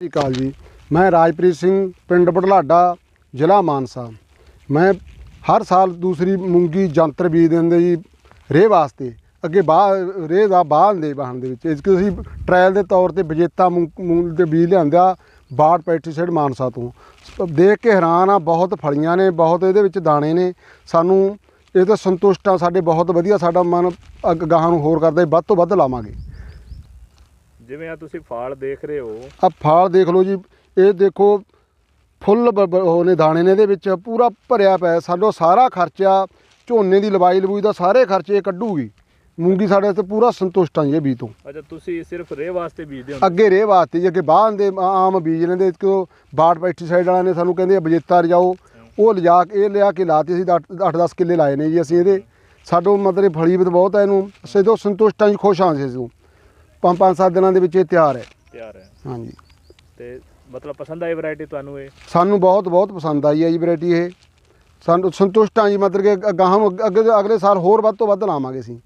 ਸਤਿ ਸ਼੍ਰੀ ਅਕਾਲ ਜੀ। ਮੈਂ ਰਾਜਪ੍ਰੀਤ ਸਿੰਘ, ਪਿੰਡ ਬੜਲਾਡਾ ਜ਼ਿਲ੍ਹਾ ਮਾਨਸਾ। ਮੈਂ ਹਰ ਸਾਲ ਦੂਸਰੀ ਮੂੰਗੀ ਜੰਤਰ ਬੀਜ ਦਿੰਦੇ ਜੀ ਰੇਹ ਵਾਸਤੇ। ਅੱਗੇ ਬਾਹ ਰੇਹ ਦਾ ਬਾਹ ਦੇ ਵਾਹਣ ਦੇ ਵਿੱਚ। ਇਸ ਕਿ ਅਸੀਂ ਟ੍ਰਾਇਲ ਦੇ ਤੌਰ ਤੇ ਵਿਜੇਤਾ ਮੂੰਗ ਮੂੰਗ ਦੇ ਬੀਜ ਲਿਆਂਦਾ ਬਾੜ ਪੈਸਟੀਸਾਈਡ ਮਾਨਸਾ ਤੋਂ। ਦੇਖ ਕੇ ਹੈਰਾਨ ਆ, ਬਹੁਤ ਫਲੀਆਂ ਨੇ, ਬਹੁਤ ਇਹਦੇ ਵਿੱਚ ਦਾਣੇ ਨੇ। ਸਾਨੂੰ ਇਹ ਤਾਂ ਸੰਤੁਸ਼ਟ ਆ, ਸਾਡੇ ਬਹੁਤ ਵਧੀਆ ਸਾਡਾ ਮਨ ਅੱਗ ਗਾਹਾਂ ਨੂੰ ਹੋਰ ਕਰਦਾ ਵੱਧ ਤੋਂ ਵੱਧ ਲਾਵਾਂਗੇ। ਜਿਵੇਂ ਆ ਤੁਸੀਂ ਫਾਲ ਦੇਖ ਰਹੇ ਹੋ। ਆ ਫਾਲ ਦੇਖ ਲਓ ਜੀ ਇਹ ਦੇਖੋ ਫੁੱਲ ਬ- ਬ- ਉਹ ਨੇ ਦਾਣੇ ਨੇ ਇਹਦੇ ਵਿੱਚ ਪੂਰਾ ਭਰਿਆ ਪਿਆ ਸਾਡੋ ਸਾਰਾ ਖਰਚਾ ਝੋਨੇ ਦੀ ਲਵਾਈ ਲਵੂਈ ਦਾ ਸਾਰੇ ਖਰਚੇ ਇਹ ਕੱਢੂਗੀ। ਮੂੰਗੀ ਸਾਡੇ ਤੇ ਪੂਰਾ ਸੰਤੁਸ਼ਟ ਆ ਜੀ ਇਹ ਬੀਜ ਤੋਂ। ਅੱਛਾ ਤੁਸੀਂ ਸਿਰਫ ਰੇਹ ਵਾਸਤੇ ਬੀਜਦੇ ਹੋ? ਅੱਗੇ ਰੇਹ ਵਾਸਤੇ ਜੀ ਅੱਗੇ ਬਾਹਰ ਦੇ ਆਮ ਬੀਜ ਲੈਂਦੇ। ਕਿਉਂ ਬਾੜ ਪੈਸਟੀਸਾਈਡ ਵਾਲਿਆਂ ਨੇ ਸਾਨੂੰ ਕਹਿੰਦੇ ਬਜੇਤਾ ਰਜਾਓ। ਉਹ ਲਿਜਾ ਕੇ ਇਹ ਲਿਆ ਕੇ ਲਾਤੀ ਅਸੀਂ 8-10 ਕਿੱਲੇ ਲਾਏ ਨੇ ਜੀ ਅਸੀਂ ਇਹਦੇ। ਸਾਡੋ ਮਤਲਬ ਫਲੀ ਬਹੁਤ ਹੈ ਇਹਨੂੰ। ਅਸੀਂ ਤੋਂ ਸੰਤੁਸ਼ਟ ਆ ਜੀ ਖੁਸ਼ ਹਾਂ ਅਸੀਂ ਇਸ ਤੋਂ ਪੰਜ ਪੰਜ ਸੱਤ ਦਿਨਾਂ ਦੇ ਵਿੱਚ ਇਹ ਤਿਆਰ ਹੈ। ਤਿਆਰ ਹੈ। ਹਾਂਜੀ। ਤੇ ਮਤਲਬ ਪਸੰਦ ਆਈ ਵੈਰਾਈਟੀ ਤੁਹਾਨੂੰ ਇਹ? ਸਾਨੂੰ ਬਹੁਤ ਬਹੁਤ ਪਸੰਦ ਆਈ ਹੈ ਜੀ ਵੈਰਾਈਟੀ ਇਹ। ਸਾਨੂੰ ਸੰਤੁਸ਼ਟ ਹਾਂ ਜੀ ਮਤਲਬ ਕਿ ਗਾਹਾਂ ਨੂੰ ਅੱਗੇ ਅਗਲੇ ਸਾਲ ਹੋਰ ਵੱਧ ਤੋਂ ਵੱਧ ਲਾਵਾਂਗੇ ਅਸੀਂ।